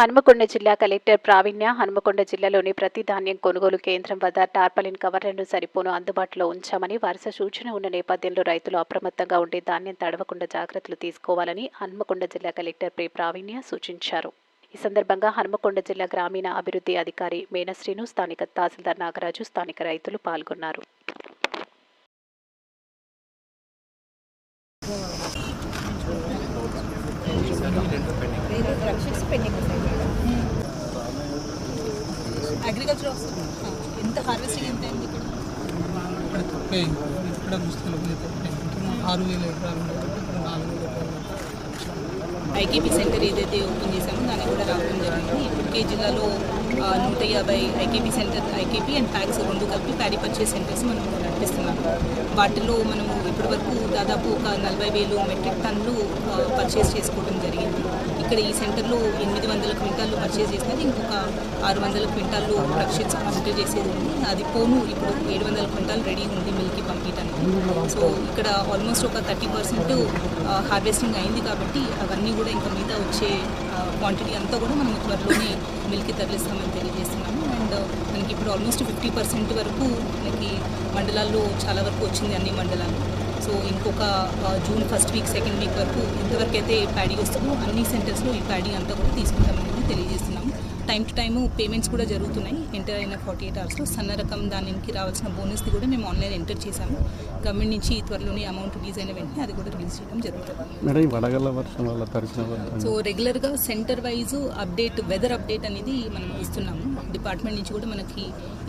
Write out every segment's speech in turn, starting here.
హనుమకొండ జిల్లా కలెక్టర్ ప్రావీణ్య హనుమకొండ జిల్లాలోని ప్రతి ధాన్యం కొనుగోలు కేంద్రం వద్ద టార్పలిన్ కవర్లను సరిపోను అందుబాటులో ఉంచామని వరుస సూచన ఉన్న నేపథ్యంలో రైతులు అప్రమత్తంగా ఉండి ధాన్యం తడవకుండా జాగ్రత్తలు తీసుకోవాలని హనుమకొండ జిల్లా కలెక్టర్ పి. ప్రావీణ్య సూచించారు. ఈ సందర్భంగా హనుమకొండ జిల్లా గ్రామీణ అభివృద్ధి అధికారి మేనశ్రీను స్థానిక తహసీల్దార్ నాగరాజు స్థానిక రైతులు పాల్గొన్నారు. అగ్రికల్చర్ ఎంత హార్వెస్టింగ్ ఎంత అయింది ఇక్కడ? తక్కువే ఇక్కడ తక్కువే ఆరు వేల ఎకరాలు నాలుగు వేల ఎకరాలు ఐకేపీ సెంటర్ ఏదైతే ఓపెన్ చేశామో దానికి కూడా రావడం జరిగింది. ఇప్పటికే జిల్లాలో నూట యాభై IKP centre IKP and PACS రెండు కలిపి ప్యారీ పర్చేస్ సెంటర్స్ మనం నడిపిస్తున్నాం. వాటిలో మనము ఇప్పటివరకు దాదాపు ఒక నలభై వేలు మెట్రిక్ టన్నులు పర్చేస్ చేసుకోవడం జరిగింది. ఇక్కడ ఈ సెంటర్లో ఎనిమిది వందల క్వింటాలు పర్చేస్ చేసినది ఇంకొక ఆరు వందల క్వింటాలు రక్షిత్ పంపిణీ చేసేది ఉంది. అది పోను ఇప్పుడు ఏడు వందల క్వింటాలు రెడీ ఉంది మిల్కి పంపించడానికి. సో ఇక్కడ ఆల్మోస్ట్ ఒక థర్టీ పర్సెంట్ హార్వెస్టింగ్ అయింది కాబట్టి అవన్నీ కూడా ఇంకా మిగతా వచ్చే క్వాంటిటీ అంతా కూడా మనం త్వరలోనే మిల్కి తరలిస్తామని తెలియజేస్తున్నాము. అండ్ మనకి ఇప్పుడు ఆల్మోస్ట్ ఫిఫ్టీ పర్సెంట్ వరకు మనకి మండలాల్లో చాలా వరకు వచ్చింది అన్ని మండలాలు. సో ఇంకొక June first week second week వరకు ఇంతవరకు అయితే ప్యాడీ వస్తుందో. అన్ని సెంటర్స్లో ఈ ప్యాడీ అంతా కూడా తీసుకుంటామని తెలియజేస్తున్నాము. టైం టు టైము పేమెంట్స్ కూడా జరుగుతున్నాయి. ఎంటర్ అయిన ఫార్టీ ఎయిట్ అవర్స్లో సన్న రకం దానికి రావాల్సిన బోనస్ది కూడా మేము ఆన్లైన్ ఎంటర్ చేశాము. గవర్నమెంట్ నుంచి త్వరలోనే అమౌంట్ రిలీజ్ అయిన వెంటనే అది కూడా రిలీజ్ చేయడం జరుగుతుంది. సో రెగ్యులర్గా centre wise update weather update అనేది మనం ఇస్తున్నాము. డిపార్ట్మెంట్ నుంచి కూడా మనకి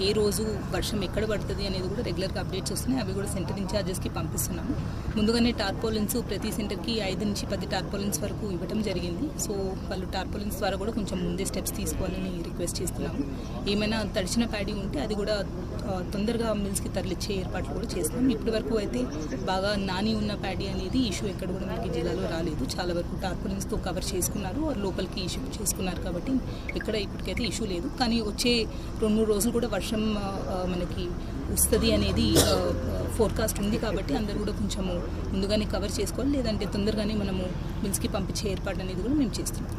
ఏ రోజు వర్షం ఎక్కడ పడుతుంది అనేది కూడా రెగ్యులర్గా అప్డేట్స్ వస్తున్నాయి. అవి కూడా సెంటర్ ఇన్ఛార్జెస్కి పంపిస్తున్నాము. ముందుగానే టార్పోలిన్స్ ప్రతి సెంటర్కి ఐదు నుంచి పది టార్పోలిన్స్ వరకు ఇవ్వడం జరిగింది. సో వాళ్ళు టార్పోలిన్స్ ద్వారా కూడా కొంచెం ముందే స్టెప్స్ తీసుకోవాలని రిక్వెస్ట్ చేస్తున్నాము ఏమైనా తడిచిన ప్యాడీ ఉంటే అది కూడా తొందరగా మిల్స్కి తరలిచ్చే ఏర్పాట్లు కూడా చేస్తున్నాం. ఇప్పటి వరకు అయితే బాగా నాని ఉన్న ప్యాడీ అనేది ఇష్యూ ఎక్కడ కూడా మనకి జిల్లాలో రాలేదు. చాలా వరకు టార్పులింగ్స్తో కవర్ చేసుకున్నారు. వారు లోపలికి ఇష్యూ చేసుకున్నారు కాబట్టి ఇక్కడ ఇప్పటికైతే ఇష్యూ లేదు. కానీ వచ్చే రెండు మూడు రోజులు కూడా వర్షం మనకి వస్తుంది అనేది ఫోర్కాస్ట్ ఉంది కాబట్టి అందరూ కూడా కొంచెము ముందుగానే కవర్ చేసుకోవాలి. లేదంటే తొందరగానే మనము మిల్స్కి పంపించే ఏర్పాటు అనేది కూడా మేము చేస్తున్నాం.